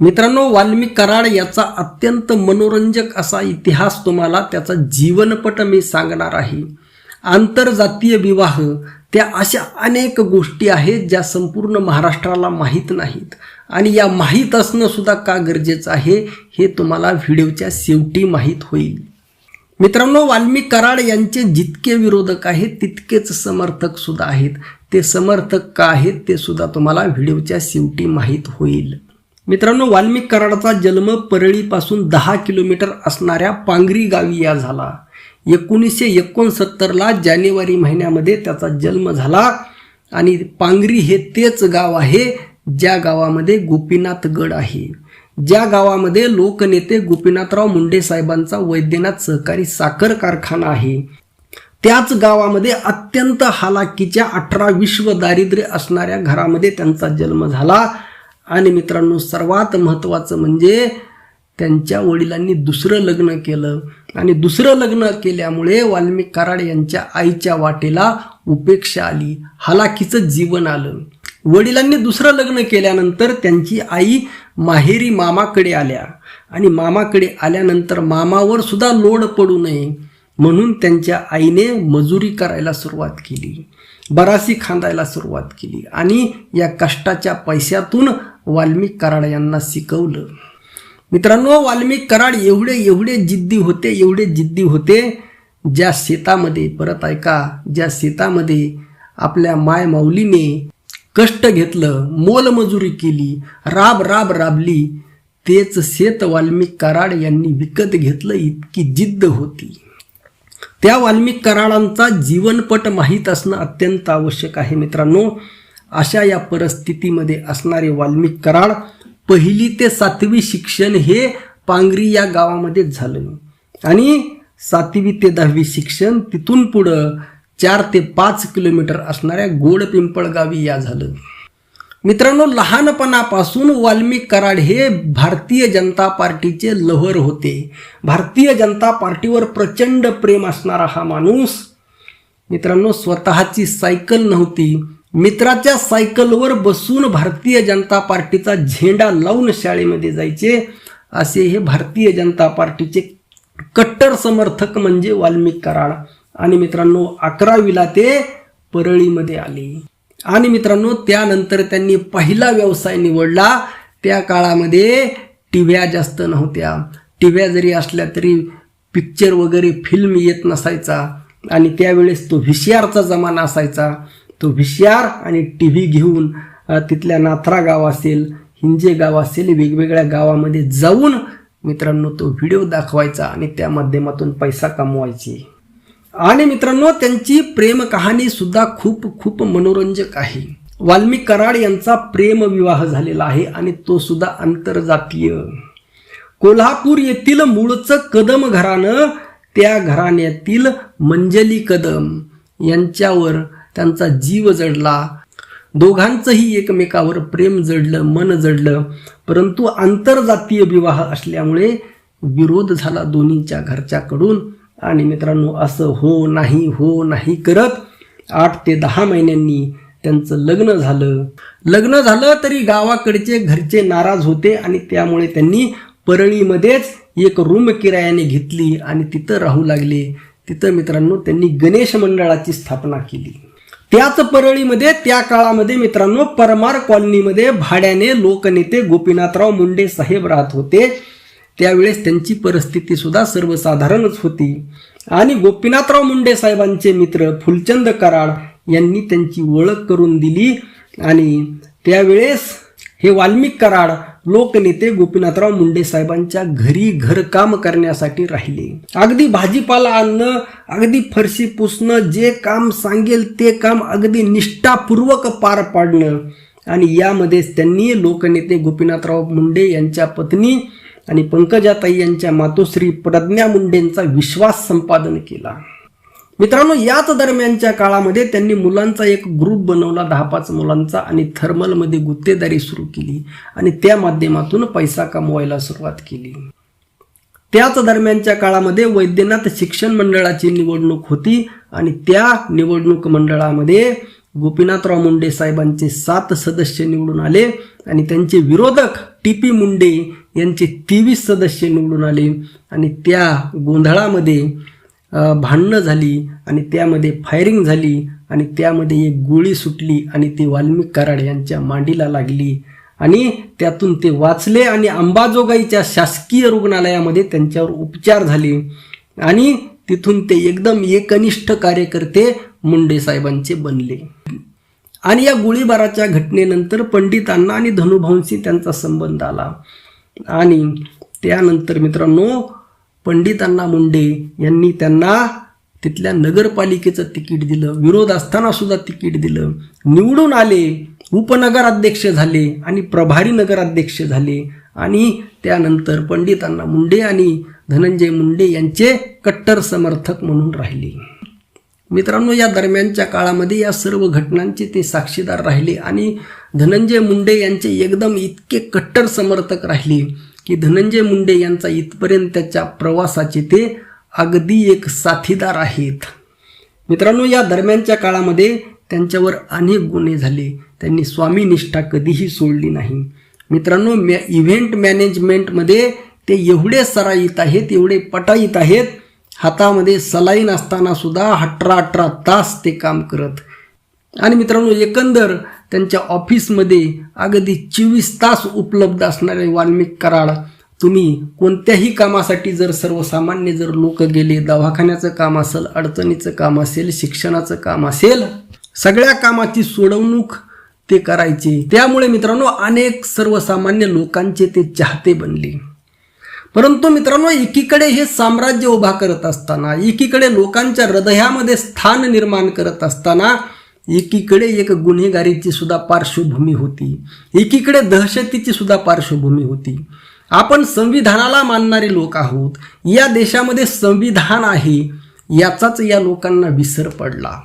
मित्रांनो वाल्मिक कराड याचा अत्यंत मनोरंजक असा इतिहास तुम्हाला त्याचा जीवनपट मी सांगणार आहे. आंतरजातीय विवाह त्या अशा अनेक गोष्टी आहेत ज्या संपूर्ण महाराष्ट्राला माहीत नाहीत. आणि या माहीत असणं सुद्धा का गरजेचं आहे हे तुम्हाला व्हिडिओच्या शेवटी माहीत होईल. मित्रांनो वाल्मिक कराड यांचे जितके विरोधक आहेत तितकेच समर्थक सुद्धा आहेत. ते समर्थक का आहेत ते सुद्धा तुम्हाला व्हिडिओच्या शेवटी माहीत होईल. मित्रांनो वाल्मिक कराडाचा जन्म परळीपासून दहा किलोमीटर असणाऱ्या पांगरी गावी या झाला. एकोणीसशे एकोणसत्तरला जानेवारी महिन्यामध्ये त्याचा जन्म झाला आणि पांगरी हे तेच गाव आहे ज्या गावामध्ये गोपीनाथ गड आहे. ज्या गावामध्ये लोकनेते गोपीनाथराव मुंडे साहेबांचा वैद्यनाथ सहकारी साखर कारखाना आहे. त्याच गावामध्ये अत्यंत हालाकीच्या अठरा विश्व दारिद्र्य असणाऱ्या घरामध्ये त्यांचा जन्म झाला. आणि मित्रांनो सर्वात महत्त्वाचं म्हणजे त्यांच्या वडिलांनी दुसरं लग्न केलं. आणि दुसरं लग्न केल्यामुळे वाल्मिक कराड यांच्या आईच्या वाटेला उपेक्षा आली. हालाकीचं जीवन आलं. वडिलांनी दुसरं लग्न केल्यानंतर त्यांची आई माहेरी मामाकडे आल्या. आणि मामाकडे आल्यानंतर मामावर सुद्धा लोड पडू नये म्हणून त्यांच्या आईने मजुरी करायला सुरुवात केली. बरासी खांदायला सुरुवात केली. आणि या कष्टाच्या पैशातून वाल्मिक कराड यांना शिकवलं. मित्रांनो वाल्मिक कराड एवढे एवढे जिद्दी होते एवढे जिद्दी होते ज्या शेतामध्ये परत ऐका ज्या शेतामध्ये आपल्या माय माऊलीने कष्ट घेतलं मोलमजुरी केली राब राब राबली तेच शेत वाल्मिक कराड यांनी विकत घेतलं इतकी जिद्द होती. त्या वाल्मिक कराडांचा जीवनपट माहीत असणं अत्यंत आवश्यक आहे मित्रांनो. अशा या परिस्थितीमध्ये असणारे वाल्मिक कराड पहिली ते सातवी शिक्षण हे पांगरी या गावामध्येच झालं आणि सातवी ते दहावी शिक्षण तिथून पुढं चार ते पाच किलोमीटर असणाऱ्या गोड पिंपळगावी या झालं. मित्रांनो लहानपणापासून वाल्मिक कराड हे भारतीय जनता पार्टीचे लहर होते. भारतीय जनता पार्टीवर प्रचंड प्रेम असणारा हा माणूस मित्रांनो स्वतःची सायकल नव्हती. मित्राच्या सायकलवर बसून भारतीय जनता पार्टीचा झेंडा लावून शाळेमध्ये जायचे असे हे भारतीय जनता पार्टीचे कट्टर समर्थक म्हणजे वाल्मिक कराड. आणि मित्रांनो अकरावीला ते परळीमध्ये आले. आणि मित्रांनो त्यानंतर त्यांनी पहिला व्यवसाय निवडला. त्या काळामध्ये टिव्या जास्त नव्हत्या. टिव्या जरी असल्या तरी पिक्चर वगैरे फिल्म येत नसायचा. आणि त्यावेळेस तो व्ही जमाना असायचा. तो व्ही आणि टी व्ही घेऊन तिथल्या नाथरा गाव असेल हिंजे गाव असेल वेगवेगळ्या गावामध्ये जाऊन मित्रांनो तो व्हिडिओ दाखवायचा आणि त्या माध्यमातून पैसा कमवायची. आणि मित्रांनो त्यांची प्रेम कहाणी सुद्धा खूप खूप मनोरंजक आहे. वाल्मिक कराड यांचा प्रेम विवाह झालेला आहे आणि तो सुद्धा आंतरजातीय. कोल्हापूर येथील मूळचं कदम घराणं त्या घराण्यातील मंजली कदम यांच्यावर त्यांचा जीव जडला. दोघांचंही एकमेकावर प्रेम जडलं मन जडलं. परंतु आंतरजातीय विवाह असल्यामुळे विरोध झाला दोन्हीच्या घरच्याकडून. आणि मित्रांनो असं हो नाही हो नाही करत आठ ते दहा महिन्यांनी त्यांचं लग्न झालं. लग्न झालं तरी गावाकडचे घरचे नाराज होते आणि त्यामुळे त्यांनी परळीमध्येच एक रूम किरायाने घेतली आणि तिथं राहू लागले. तिथं मित्रांनो त्यांनी गणेश मंडळाची स्थापना केली. त्याच परळीमध्ये त्या काळामध्ये मित्रांनो परमार कॉलनीमध्ये भाड्याने लोकनेते गोपीनाथराव मुंडे साहेब राहत होते. त्यावेळेस त्यांची परिस्थिती सुद्धा सर्वसाधारणच होती. आणि गोपीनाथराव मुंडे साहेबांचे मित्र फुलचंद कराड यांनी त्यांची ओळख करून दिली. आणि त्यावेळेस हे वाल्मिक कराड लोकनेते गोपीनाथराव मुंडे साहेबांच्या घरी घरकाम करण्यासाठी राहिले. अगदी भाजीपाला आणणं अगदी फरशी पुसणं जे काम सांगेल ते काम अगदी निष्ठापूर्वक पार पाडणं. आणि यामध्येच त्यांनी लोकनेते गोपीनाथराव मुंडे यांच्या पत्नी आणि पंकजाताई यांच्या मातोश्री प्रज्ञा मुंडेंचा विश्वास संपादन केला. मित्रांनो याच दरम्यानच्या काळामध्ये त्यांनी मुलांचा एक ग्रुप बनवला दहा पाच मुलांचा आणि थर्मलमध्ये गुत्तेदारी सुरू केली आणि त्या माध्यमातून पैसा कमवायला सुरुवात केली. त्याच दरम्यानच्या काळामध्ये वैद्यनाथ शिक्षण मंडळाची निवडणूक होती आणि त्या निवडणूक मंडळामध्ये गोपीनाथराव मुंडे साहेबांचे सात सदस्य निवडून आले आणि त्यांचे विरोधक टी पी मुंडे यांचे तेवीस सदस्य निवडून आले आणि त्या गोंधळामध्ये भांडणं झाली आणि त्यामध्ये फायरिंग झाली आणि त्यामध्ये एक गोळी सुटली आणि ती वाल्मिक कराड यांच्या मांडीला लागली. आणि त्यातून ते वाचले आणि अंबाजोगाईच्या शासकीय रुग्णालयामध्ये त्यांच्यावर उपचार झाले. आणि तिथून ते एकदम एकनिष्ठ कार्यकर्ते मुंडे साहेबांचे बनले. आणि या गोळीबाराच्या घटनेनंतर पंडितांना आणि धनुभाऊंशी त्यांचा संबंध आला. आणि त्यानंतर मित्रांनो पंडितांना मुंडे यांनी त्यांना तिथल्या नगरपालिकेचं तिकीट दिलं विरोध असताना सुद्धा तिकीट दिलं. निवडून आले उपनगराध्यक्ष झाले आणि प्रभारी नगराध्यक्ष झाले आणि त्यानंतर पंडितांना मुंडे आणि धनंजय मुंडे यांचे कट्टर समर्थक म्हणून राहिले. मित्रांनो या दरम्यानच्या काळामध्ये या सर्व घटनांचे ते साक्षीदार राहिले आणि धनंजय मुंडे यांचे एकदम इतके कट्टर समर्थक राहिले. की धनंजय मुंडे यांचा इथपर्यंतच्या प्रवासाचे ते अगदी एक साथीदार आहेत. मित्रांनो या दरम्यानच्या काळामध्ये त्यांच्यावर अनेक गुन्हे झाले. त्यांनी स्वामी निष्ठा कधीही सोडली नाही. मित्रांनो मॅ इव्हेंट मॅनेजमेंटमध्ये ते एवढे सराईत आहेत एवढे पटाईत आहेत हातामध्ये सलाईन असताना सुद्धा अठरा अठरा तास ते काम करत. आणि मित्रांनो एकंदर त्यांच्या ऑफिसमध्ये अगदी चोवीस तास उपलब्ध असणारे वाल्मिक कराड तुम्ही कोणत्याही कामासाठी जर सर्वसामान्य जर लोक गेले दवाखान्याचं काम असेल अडचणीचं काम असेल शिक्षणाचं काम असेल सगळ्या कामाची सोडवणूक ते करायचे. त्यामुळे मित्रांनो अनेक सर्वसामान्य लोकांचे ते चाहते बनले. परंतु मित्रांनो एकीकडे हे साम्राज्य उभा करत असताना एकीकडे लोकांच्या हृदयामध्ये स्थान निर्माण करत असताना एकीकडे एक गुन्हेगारीची सुद्धा पार्श्वभूमी होती. एकीकडे दहशतीची सुद्धा पार्श्वभूमी होती. आपण संविधानाला मानणारे लोक आहोत. या देशामध्ये संविधान आहे याचाच या लोकांना विसर पडला.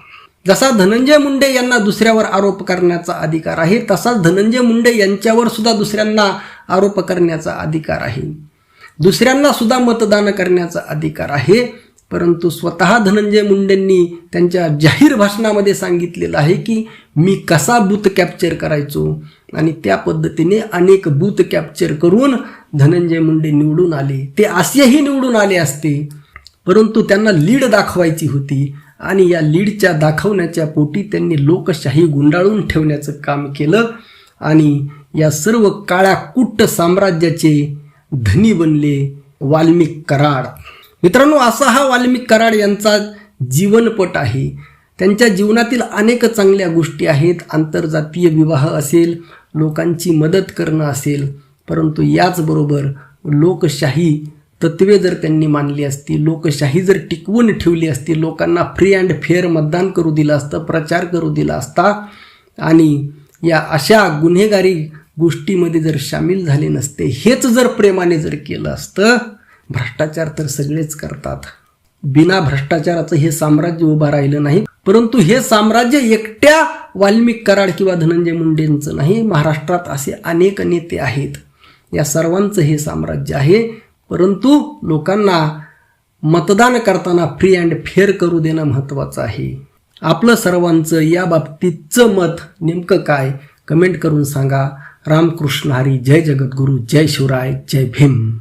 जसा धनंजय मुंडे यांना दुसऱ्यावर आरोप करण्याचा अधिकार आहे तसाच धनंजय मुंडे यांच्यावर सुद्धा दुसऱ्यांना आरोप करण्याचा अधिकार आहे. दुसऱ्यांना सुद्धा मतदान करण्याचा अधिकार आहे. परंतु स्वतः धनंजय मुंडेंनी त्यांच्या जाहीर भाषणामध्ये सांगितलेलं आहे की मी कसा बूथ कॅप्चर करायचो? आणि त्या पद्धतीने अनेक बूथ कॅप्चर करून धनंजय मुंडे निवडून आले. ते असेही निवडून आले असते. परंतु त्यांना लीड दाखवायची होती आणि या लीडच्या दाखवण्याच्या पोटी त्यांनी लोकशाही गुंडाळून ठेवण्याचं काम केलं आणि या सर्व काळ्या कुट्ट साम्राज्याचे धनी बनले वाल्मिक कराड. मित्रांनो असा हा वाल्मिक कराड यांचा जीवनपट आहे. त्यांच्या जीवनातील अनेक चांगल्या गोष्टी आहेत. आंतरजातीय विवाह असेल लोकांची मदत करणं असेल परंतु याचबरोबर लोकशाही तत्वे जर त्यांनी मानली असती लोकशाही जर टिकवून ठेवली असती लोकांना फ्री अँड फेअर मतदान करू दिलं असतं प्रचार करू दिला असता आणि या अशा गुन्हेगारी गोष्टीमध्ये जर सामील झाले नसते हेच जर प्रेमाने जर केलं असतं भ्रष्टाचार तर सगळेच करतात. बिना भ्रष्टाचाराचं हे साम्राज्य उभं राहिलं नाही. परंतु हे साम्राज्य एकट्या वाल्मिक कराड किंवा धनंजय मुंडेंचं नाही महाराष्ट्रात असे अनेक नेते आहेत. या सर्वांचं हे साम्राज्य आहे. परंतु लोकांना मतदान करताना फ्री अँड फेअर करू देणं महत्त्वाचं आहे. आपलं सर्वांचं या बाबतीतचं मत नेमकं काय? कमेंट करून सांगा. रामकृष्ण हरी. जय जगद्गुरू. जय शिवराय. जय भीम.